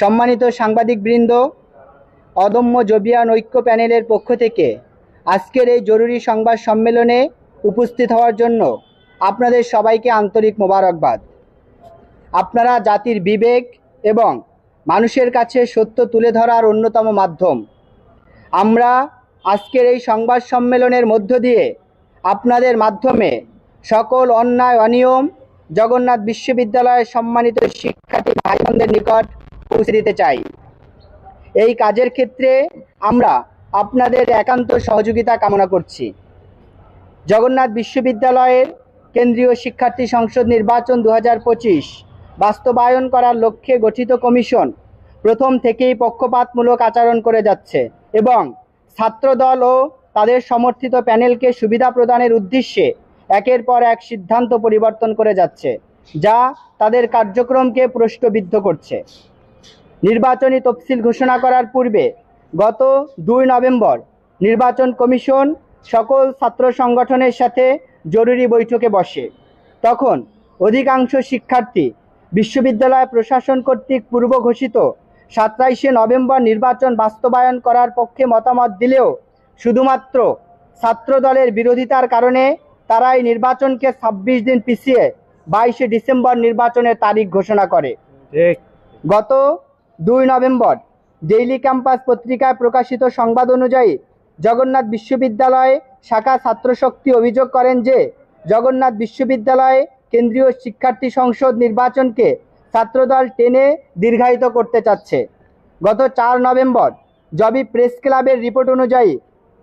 সম্মানিত সাংবাদিক বৃন্দ অদম্য জবিয়ান ঐক্য প্যানেলের পক্ষ থেকে আজকের এই জরুরি সংবাদ সম্মেলনে উপস্থিত হওয়ার জন্য আপনাদের সবাইকে আন্তরিক মোবারকবাদ। আপনারা জাতির বিবেক এবং মানুষের কাছে সত্য তুলে ধরার অন্যতম মাধ্যম। আমরা আজকের এই সংবাদ সম্মেলনের মধ্য দিয়ে আপনাদের মাধ্যমে সকল অন্যায়, অনিয়ম, জগন্নাথ বিশ্ববিদ্যালয়ের সম্মানিত শিক্ষার্থী ভাই বোনদের নিকট পৌঁছে দিতে চাই। এই কাজের ক্ষেত্রে আমরা আপনাদের একান্ত সহযোগিতা কামনা করছি। জগন্নাথ বিশ্ববিদ্যালয়ের কেন্দ্রীয় শিক্ষার্থী সংসদ নির্বাচন দু হাজার পঁচিশ বাস্তবায়ন করার লক্ষ্যে গঠিত কমিশন প্রথম থেকেই পক্ষপাতমূলক আচরণ করে যাচ্ছে এবং ছাত্রদল ও তাদের সমর্থিত প্যানেলকে সুবিধা প্রদানের উদ্দেশ্যে একের পর এক সিদ্ধান্ত পরিবর্তন করে যাচ্ছে, যা তাদের কার্যক্রমকে প্রশ্নবিদ্ধ করছে। নির্বাচনী তফসিল ঘোষণা করার পূর্বে গত দুই নভেম্বর নির্বাচন কমিশন সকল ছাত্র সংগঠনের সাথে জরুরি বৈঠকে বসে। তখন অধিকাংশ শিক্ষার্থী বিশ্ববিদ্যালয় প্রশাসন কর্তৃক পূর্ব ঘোষিত সাতাইশে নভেম্বর নির্বাচন বাস্তবায়ন করার পক্ষে মতামত দিলেও শুধুমাত্র ছাত্রদলের বিরোধিতার কারণে তারা এই নির্বাচনকে ছাব্বিশ দিন পিছিয়ে বাইশে ডিসেম্বর নির্বাচনের তারিখ ঘোষণা করে। গত দুই নভেম্বর, ডেইলি ক্যাম্পাস পত্রিকায় প্রকাশিত সংবাদ অনুযায়ী জগন্নাথ বিশ্ববিদ্যালয়ে শাখা ছাত্রশক্তি অভিযোগ করেন যে, জগন্নাথ বিশ্ববিদ্যালয়ে কেন্দ্রীয় শিক্ষার্থী সংসদ নির্বাচনকে ছাত্রদল টেনে দীর্ঘায়িত করতে চাচ্ছে। গত চার নভেম্বর, জবি প্রেস ক্লাবের রিপোর্ট অনুযায়ী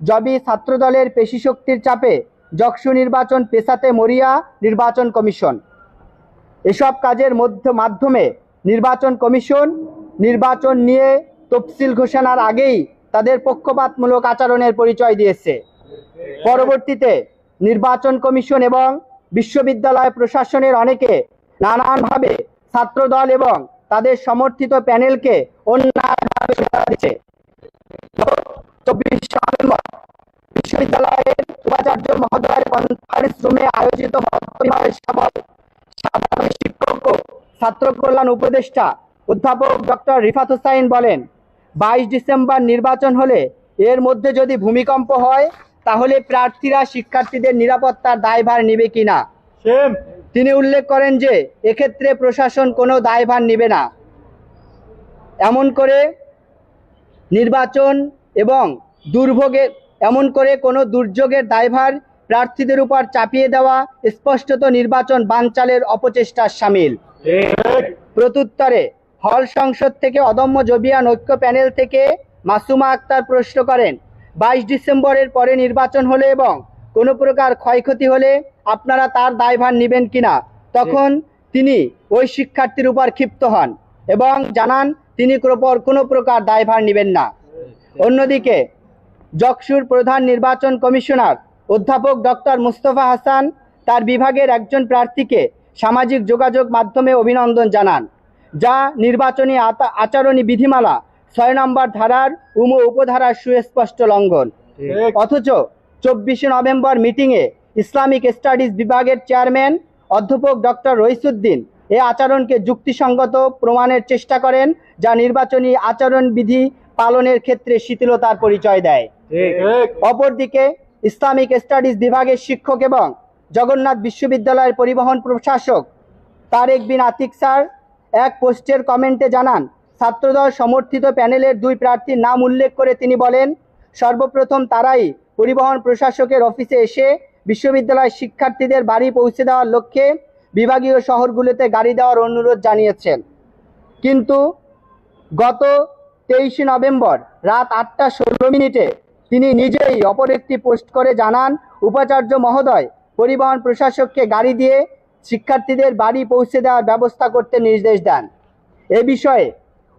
জবি ছাত্রদলের পেশিশক্তির চাপে যক্ষু নির্বাচন পেশাতে মরিয়া নির্বাচন কমিশন। এসব কাজের মধ্য মাধ্যমে নির্বাচন কমিশন নির্বাচন নিয়ে তফসিল ঘোষণার আগেই তাদের পক্ষপাতমূলক আচরণের পরিচয় দিয়েছে। পরবর্তীতে নির্বাচন কমিশন এবং বিশ্ববিদ্যালয় প্রশাসনের অনেকে নানানভাবে ছাত্রদল এবং তাদের সমর্থিত প্যানেলকে অন্যায়ভাবে দিচ্ছে চব্বিশ নভেম্বর বিশ্ববিদ্যালয়ের উপাচার্য মহোদয়ের কনফারেন্স রুমে আয়োজিত শিক্ষক ছাত্র কল্যাণ উপদেষ্টা অধ্যাপক ডক্টর রিফাত হুসাইন বলেন বাইশ ডিসেম্বর নির্বাচন হলে এর মধ্যে যদি ভূমিকম্প হয় তাহলে প্রার্থীরা শিক্ষার্থীদের নিরাপত্তার দায়ভার নেবে কিনা? সেম তিনি উল্লেখ করেন যে এক্ষেত্রে প্রশাসন কোনো দায়ভার নেবে না। এমন করে নির্বাচন এবং দুর্ভোগের এমন করে কোনো দুর্যোগের দায়ভার প্রার্থীদের উপর চাপিয়ে দেওয়া স্পষ্টত নির্বাচন বানচালের অপচেষ্টার সামিল। প্রত্যুত্তরে হল সংসদ থেকে অদম্য জবিয়ান ঐক্য প্যানেল থেকে মাসুমা আক্তার প্রশ্ন করেন, বাইশ ডিসেম্বরের পরে নির্বাচন হলে এবং কোনো প্রকার ক্ষয়ক্ষতি হলে আপনারা তার দায়ভার নেবেন কিনা? তখন তিনি ওই শিক্ষার্থীর উপর ক্ষিপ্ত হন এবং জানান, তিনি কোনো- প্রকার দায়ভার নেবেন না। অন্যদিকে যকসুর প্রধান নির্বাচন কমিশনার অধ্যাপক ডক্টর মুস্তফা হাসান তার বিভাগের একজন প্রার্থীকে সামাজিক যোগাযোগ মাধ্যমে অভিনন্দন জানান। যা নির্বাচনী আচরণী বিধিমালা ছয় নম্বর ধারার উম উপধারার সুস্পষ্ট লঙ্ঘন। অথচ চব্বিশে নভেম্বর মিটিংয়ে ইসলামিক স্টাডিজ বিভাগের চেয়ারম্যান অধ্যাপক ডক্টর রইসুদ্দিন এ আচরণকে যুক্তিসঙ্গত প্রমাণের চেষ্টা করেন যা নির্বাচনী আচরণবিধি পালনের ক্ষেত্রে শিথিলতার পরিচয় দেয়। অপরদিকে ইসলামিক স্টাডিজ বিভাগের শিক্ষক এবং জগন্নাথ বিশ্ববিদ্যালয়ের পরিবহন প্রশাসক তারেক বিন আতিক স্যার এক পোস্টের কমেন্টে জানান, ছাত্রদল সমর্থিত প্যানেলের দুই প্রার্থীর নাম উল্লেখ করে তিনি বলেন, সর্বপ্রথম তারাই পরিবহন প্রশাসকের অফিসে এসে বিশ্ববিদ্যালয়ের শিক্ষার্থীদের বাড়ি পৌঁছে দেওয়ার লক্ষ্যে বিভাগীয় শহরগুলোতে গাড়ি দেওয়ার অনুরোধ জানিয়েছেন। কিন্তু গত তেইশে নভেম্বর রাত আটটা ষোলো মিনিটে তিনি নিজেই অপর একটি পোস্ট করে জানান, উপাচার্য মহোদয় পরিবহন প্রশাসককে গাড়ি দিয়ে শিক্ষার্থীদের বাড়ি পৌঁছে দেওয়ার ব্যবস্থা করতে নির্দেশ দেন। এ বিষয়ে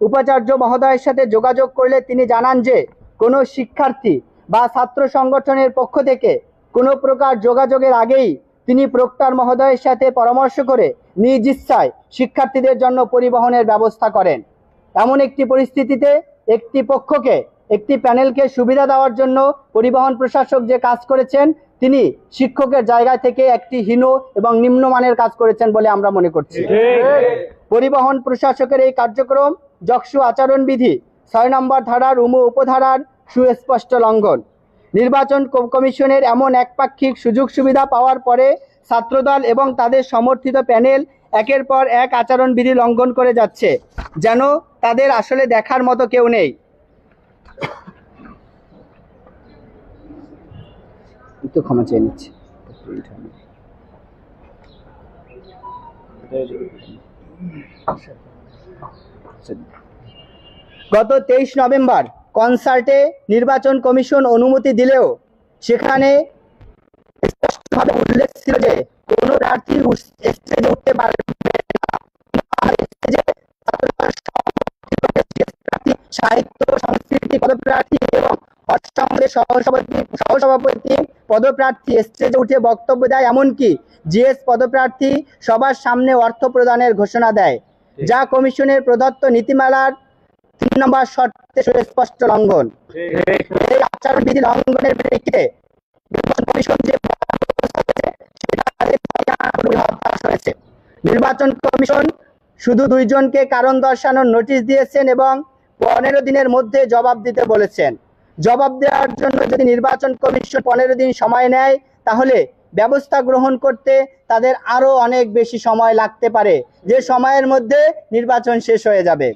উপাচার্য মহোদয়ের সাথে যোগাযোগ করলে তিনি জানান যে, কোনো শিক্ষার্থী বা ছাত্র সংগঠনের পক্ষ থেকে কোনো প্রকার যোগাযোগের আগেই তিনি প্রক্টর মহোদয়ের সাথে পরামর্শ করে নিজ ইচ্ছায় শিক্ষার্থীদের জন্য পরিবহনের ব্যবস্থা করেন। এমন একটি পরিস্থিতিতে একটি পক্ষকে, একটি প্যানেলকে সুবিধা দেওয়ার জন্য পরিবহন প্রশাসক যে কাজ করেছেন তিনি শিক্ষকের জায়গা থেকে একটি হীন এবং নিম্নমানের কাজ করেছেন বলে আমরা মনে করছি। পরিবহন প্রশাসকের এই কার্যক্রম যক্ষু আচরণবিধি ছয় নম্বর ধারার উম উপধারার সুস্পষ্ট লঙ্ঘন। নির্বাচন কমিশনের এমন একপাক্ষিক সুযোগ সুবিধা পাওয়ার পরে ছাত্রদল এবং তাদের সমর্থিত প্যানেল একের পর এক আচরণবিধি লঙ্ঘন করে যাচ্ছে যেন তাদের আসলে দেখার মতো কেউ নেই। একটু ক্ষমা চেয়ে নিচ্ছি। গত তেইশ নভেম্বর কনসার্টে নির্বাচন কমিশন অনুমতি দিলেও সেখানে স্পষ্টভাবে উল্লেখ ছিল যে কোনো প্রার্থী স্টেজে উঠতে পারবে সাহিত্য, সংস্কৃতি পদপ্রার্থী এবং অসংঘের সহসভাপতি সহসভাপতি পদপ্রার্থী স্টেজে উঠে বক্তব্য দেয় এমনকি জিএস পদপ্রার্থী সবার সামনে অর্থ প্রদানের ঘোষণা দেয়। যা কমিশনের প্রদত্ত নীতিমালার তিন নম্বর শর্তে সুস্পষ্ট লঙ্ঘন। এই আচরণবিধি লঙ্ঘনের প্রেক্ষিতে নির্বাচন কমিশন যে। নির্বাচন কমিশন শুধু দুইজনকে কারণ দর্শানোর নোটিশ দিয়েছেন এবং পনেরো দিনের মধ্যে জবাব দিতে বলেছেন। জবাব দেওয়ার জন্য যদি নির্বাচন কমিশন পনেরো দিন সময় নেয় তাহলে ব্যবস্থা গ্রহণ করতে তাদের আরও অনেক বেশি সময় লাগতে পারে। যে সময়ের মধ্যে নির্বাচন শেষ হয়ে যাবে।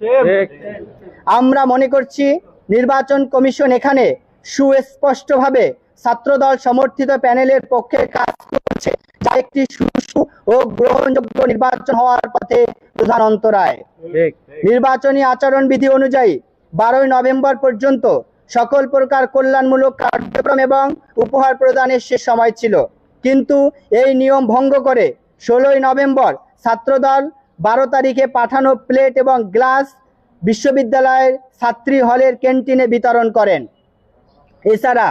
আমরা মনে করছি নির্বাচন কমিশন এখানে সুস্পষ্টভাবে ছাত্রদল সমর্থিত প্যানেলের পক্ষে কাজ করছে যা একটি সুষ্ঠু ও গ্রহণযোগ্য নির্বাচন হওয়ার পথে প্রধান অন্তরায়। নির্বাচনী আচরণ বিধি অনুযায়ী বারোই নভেম্বর পর্যন্ত সকল প্রকার কল্যাণমূলক কার্যক্রম এবং উপহার প্রদানের শেষ সময় ছিল। কিন্তু এই নিয়ম ভঙ্গ করে ষোলোই নভেম্বর ছাত্রদল বারো তারিখে পাঠানো প্লেট এবং গ্লাস বিশ্ববিদ্যালয়ের ছাত্রী হলের ক্যান্টিনে বিতরণ করেন। এছাড়া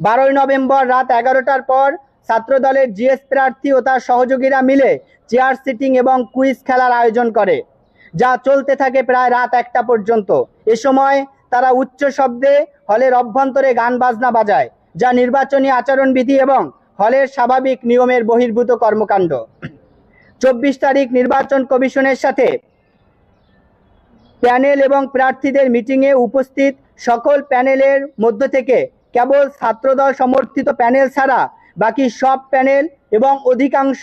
বারোই নভেম্বর রাত এগারোটার পর ছাত্রদলের জিএস প্রার্থী ও তার সহযোগীরা মিলে চেয়ার সিটিং এবং কুইজ খেলার আয়োজন করে, যা চলতে থাকে প্রায় রাত একটা পর্যন্ত। এ সময় তারা উচ্চ শব্দে হলের অভ্যন্তরে গান, বাজনা বাজায়, যা নির্বাচনী আচরণবিধি এবং হলের স্বাভাবিক নিয়মের বহির্ভূত কর্মকাণ্ড। চব্বিশ তারিখ নির্বাচন কমিশনের সাথে প্যানেল এবং প্রার্থীদের মিটিংয়ে উপস্থিত সকল প্যানেলের মধ্য থেকে কেবল ছাত্রদল সমর্থিত প্যানেল ছাড়া বাকি সব প্যানেল এবং অধিকাংশ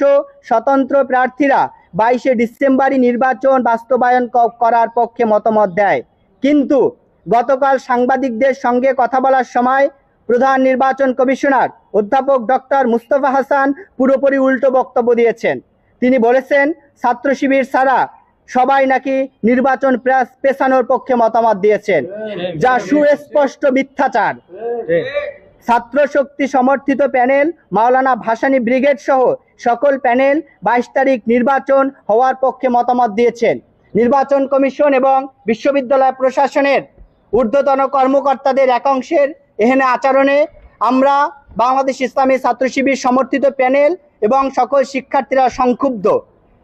স্বতন্ত্র প্রার্থীরা বাইশে ডিসেম্বরই নির্বাচন বাস্তবায়ন করার পক্ষে মতামত দেয়। কিন্তু গতকাল সাংবাদিকদের সঙ্গে কথা বলার সময় প্রধান নির্বাচন কমিশনার অধ্যাপক ডক্টর মুস্তফা হাসান পুরোপুরি উল্টো বক্তব্য দিয়েছেন। তিনি বলেছেন, ছাত্র শিবির ছাড়া সবাই নাকি নির্বাচন পেছানোর পক্ষে মতামত দিয়েছেন, যা সুস্পষ্ট মিথ্যাচার। ছাত্র শক্তি সমর্থিত প্যানেল, মাওলানা ভাসানী ব্রিগেড সহ সকল প্যানেল বাইশ তারিখ নির্বাচন হওয়ার পক্ষে মতামত দিয়েছেন। নির্বাচন কমিশন এবং বিশ্ববিদ্যালয় প্রশাসনের ঊর্ধ্বতন কর্মকর্তাদের একাংশের এখানে আচরণে আমরা বাংলাদেশ ইসলামী ছাত্র শিবির সমর্থিত প্যানেল এবং সকল শিক্ষার্থীরা সংক্ষুব্ধ।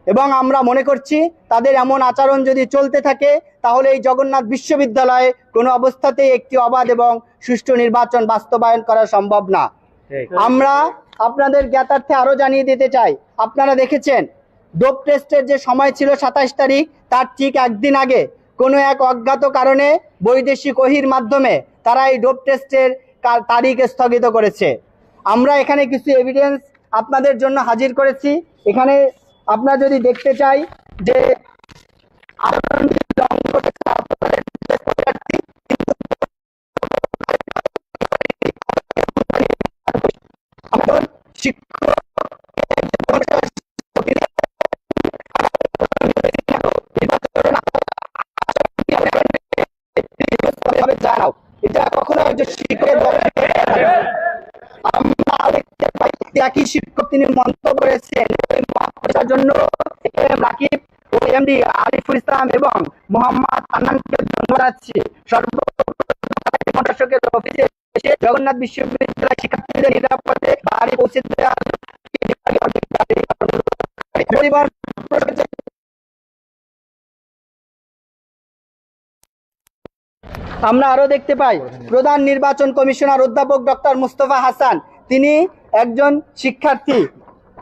এবং আমরা মনে করছি তাদের এমন আচরণ যদি চলতে থাকে তাহলে এই জগন্নাথ বিশ্ববিদ্যালয়ে কোনো অবস্থাতেই একটি অবাধ এবং সুষ্ঠু নির্বাচন বাস্তবায়ন করা সম্ভব না। আমরা আপনাদের জ্ঞাতার্থে আরও জানিয়ে দিতে চাই। আপনারা দেখেছেন ডোপ টেস্টের যে সময় ছিল সাতাশ তারিখ তার ঠিক একদিন আগে কোনো এক অজ্ঞাত কারণে বৈদেশিক ওহির মাধ্যমে তারা এই ডোপ টেস্টের তারিখ স্থগিত করেছে। আমরা এখানে কিছু এভিডেন্স আপনাদের জন্য হাজির করেছি। এখানে আপনারা যদি দেখতে চাই যে আচরণ লঙ্ঘন একই শিক্ষক তিনি মন্তব্য করেছেন জন্য আরিফুল ইসলাম এবং মোহাম্মদ ধন্যবাদ অফিসে এসে জগন্নাথ বিশ্ববিদ্যালয় শিক্ষার্থীদের নিরাপদে বাড়ি পৌঁছে দেওয়া পরিবার আমরা আরও দেখতে পাই। প্রধান নির্বাচন কমিশনার অধ্যাপক ডক্টর মুস্তফা হাসান, তিনি একজন শিক্ষার্থী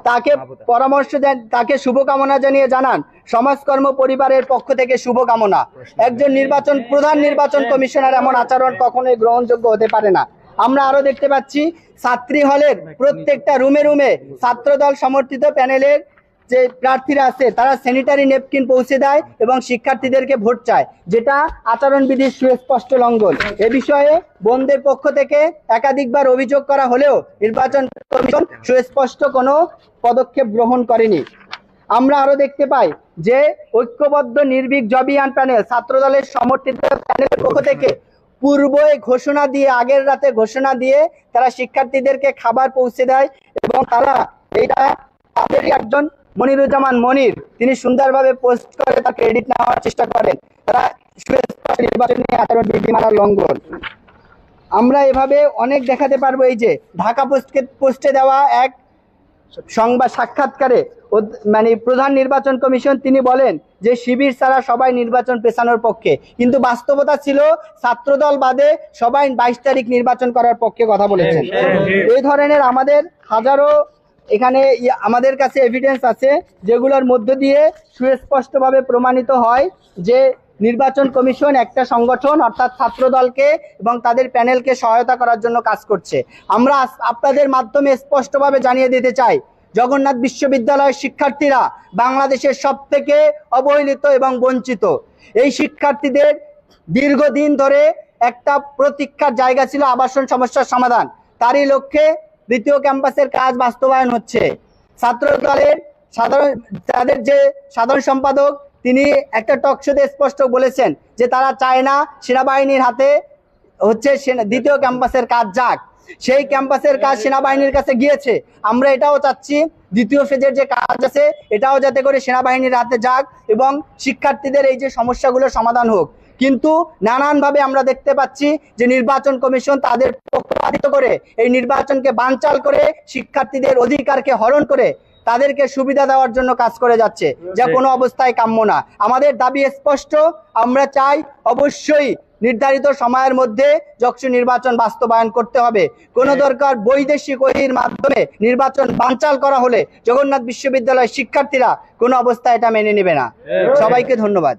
তাকে পরামর্শ দেন তাকে শুভকামনা জানিয়ে জানান সমাজকর্ম পরিবারের পক্ষ থেকে শুভকামনা। একজন নির্বাচন প্রধান নির্বাচন কমিশনার এমন আচরণ কখনোই গ্রহণযোগ্য হতে পারে না। আমরা আরও দেখতে পাচ্ছি ছাত্রী হলের প্রত্যেকটা রুমে রুমে ছাত্রদল সমর্থিত প্যানেলের যে প্রার্থীরা আছে, তারা স্যানিটারি নেপকিন পৌঁছে দেয় এবং শিক্ষার্থীদেরকে ভোট চায়, যেটা আচরণবিধির সুস্পষ্ট লঙ্ঘন। এ বিষয়ে বন্ধের পক্ষ থেকে একাধিকবার অভিযোগ করা হলেও নির্বাচন কমিশন সুস্পষ্ট কোনো পদক্ষেপ গ্রহণ করেনি। আমরা আরও দেখতে পাই যে ঐক্যবদ্ধ নির্ভীক জবিয়ান প্যানেল, ছাত্রদলের সমর্থিত প্যানেলের পক্ষ থেকে পূর্বে ঘোষণা দিয়ে, আগের রাতে ঘোষণা দিয়ে তারা শিক্ষার্থীদেরকে খাবার পৌঁছে দেয় এবং তারা, এটা তাদেরই একজন মনিরুজ্জামান মনির তিনি সুন্দরভাবে পোস্ট করে তার ক্রেডিট নেওয়ার চেষ্টা করেন। তারা সুস্পষ্ট নির্বাচনী আচরণ বিধিমালার লঙ্ঘন। আমরা এভাবে অনেক দেখাতে পারব এই যে ঢাকা পোস্টকে পোস্টে দেওয়া এক সংবাদ সাক্ষাৎকারে মানে প্রধান নির্বাচন কমিশন তিনি বলেন যে শিবির ছাড়া সবাই নির্বাচন পেছানোর পক্ষে। কিন্তু বাস্তবতা ছিল ছাত্রদল বাদে সবাই বাইশ তারিখ নির্বাচন করার পক্ষে কথা বলেছেন। এই ধরনের আমাদের হাজারো এখানে আমাদের কাছে এভিডেন্স আছে যেগুলোর মধ্য দিয়ে সুস্পষ্টভাবে প্রমাণিত হয় যে নির্বাচন কমিশন একটা সংগঠন অর্থাৎ ছাত্রদলকে এবং তাদের প্যানেলকে সহায়তা করার জন্য কাজ করছে। আমরা আপনাদের মাধ্যমে স্পষ্টভাবে জানিয়ে দিতে চাই, জগন্নাথ বিশ্ববিদ্যালয়ের শিক্ষার্থীরা বাংলাদেশের সব থেকে অবহেলিত এবং বঞ্চিত। এই শিক্ষার্থীদের দীর্ঘদিন ধরে একটা প্রতীক্ষার জায়গা ছিল আবাসন সমস্যার সমাধান। তারই লক্ষ্যে দ্বিতীয় ক্যাম্পাসের কাজ বাস্তবায়ন হচ্ছে। ছাত্র দলের সাধারণ তাদের যে সাধারণ সম্পাদক, তিনি একটা টক শোতে স্পষ্ট বলেছেন যে তারা চায় না সেনাবাহিনীর হাতে হচ্ছে দ্বিতীয় ক্যাম্পাসের কাজ যাক। সেই ক্যাম্পাসের কাজ সেনাবাহিনীর কাছে গিয়েছে। আমরা এটাও চাচ্ছি দ্বিতীয় ফেজের যে কাজ আছে, এটাও যাতে করে সেনাবাহিনীর হাতে যাক এবং শিক্ষার্থীদের এই যে সমস্যাগুলোর সমাধান হোক। কিন্তু নানানভাবে আমরা দেখতে পাচ্ছি যে নির্বাচন কমিশন তাদের পক্ষপাতিত করে এই নির্বাচনকে বানচাল করে শিক্ষার্থীদের অধিকারকে হরণ করে তাদেরকে সুবিধা দেওয়ার জন্য কাজ করে যাচ্ছে। যা কোনো অবস্থায় কাম্য না। আমাদের দাবি স্পষ্ট আমরা চাই অবশ্যই নির্ধারিত সময়ের মধ্যে যক্ষু নির্বাচন বাস্তবায়ন করতে হবে। কোনো দরকার বৈদেশিক ওহির মাধ্যমে নির্বাচন বানচাল করা হলে জগন্নাথ বিশ্ববিদ্যালয়ের শিক্ষার্থীরা কোনো অবস্থায় এটা মেনে নেবে না। সবাইকে ধন্যবাদ।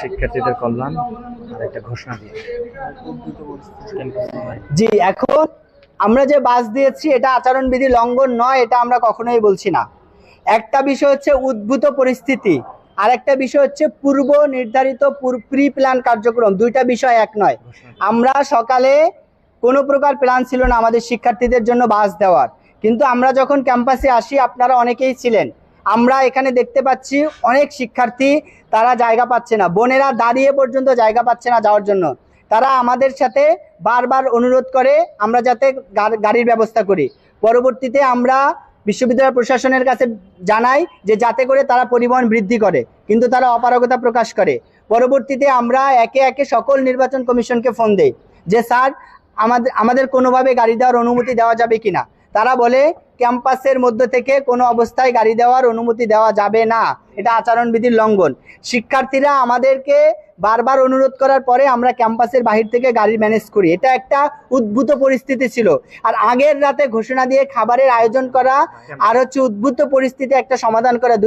শিক্ষার্থীদের কল্যাণ আর একটা ঘোষণা দিয়ে। জি এখন আমরা যে বাস দিয়েছি এটা আচরণবিধি লঙ্ঘন নয় এটা আমরা কখনোই বলছি না। একটা বিষয় হচ্ছে উদ্ভূত পরিস্থিতি আর একটা বিষয় হচ্ছে পূর্ব নির্ধারিত প্রি প্ল্যান কার্যক্রম। দুইটা বিষয় এক নয়। আমরা সকালে কোনো প্রকার প্ল্যান ছিল না আমাদের শিক্ষার্থীদের জন্য বাস দেওয়ার। কিন্তু আমরা যখন ক্যাম্পাসে আসি, আপনারা অনেকেই ছিলেন। আমরা এখানে দেখতে পাচ্ছি অনেক শিক্ষার্থী, তারা জায়গা পাচ্ছে না। বোনেরা দাঁড়িয়ে পর্যন্ত জায়গা পাচ্ছে না যাওয়ার জন্য। তারা আমাদের সাথে বারবার অনুরোধ করে আমরা যাতে গাড়ির ব্যবস্থা করি। পরবর্তীতে আমরা বিশ্ববিদ্যালয় প্রশাসনের কাছে জানাই যে যাতে করে তারা পরিবহন বৃদ্ধি করে, কিন্তু তারা অপারগতা প্রকাশ করে। পরবর্তীতে আমরা একে একে সকল নির্বাচন কমিশনকে ফোন দেই যে, স্যার আমাদের আমাদের কোনোভাবে গাড়ি দেওয়ার অনুমতি দেওয়া যাবে কিনা? তারা বলে, ক্যাম্পাসের মধ্য থেকে কোনো অবস্থায় গাড়ি দেওয়ার অনুমতি দেওয়া যাবে না। এটা আচরণবিধির লঙ্ঘন। শিক্ষার্থীরা আমাদেরকে বারবার অনুরোধ করার পরে আমরা ক্যাম্পাসের বাহির থেকে গাড়ি ম্যানেজ করি। এটা একটা উদ্ভূত পরিস্থিতি ছিল। আর আগের রাতে ঘোষণা দিয়ে খাবারের আয়োজন করা আর হচ্ছে উদ্ভূত পরিস্থিতি একটা সমাধান করা দুই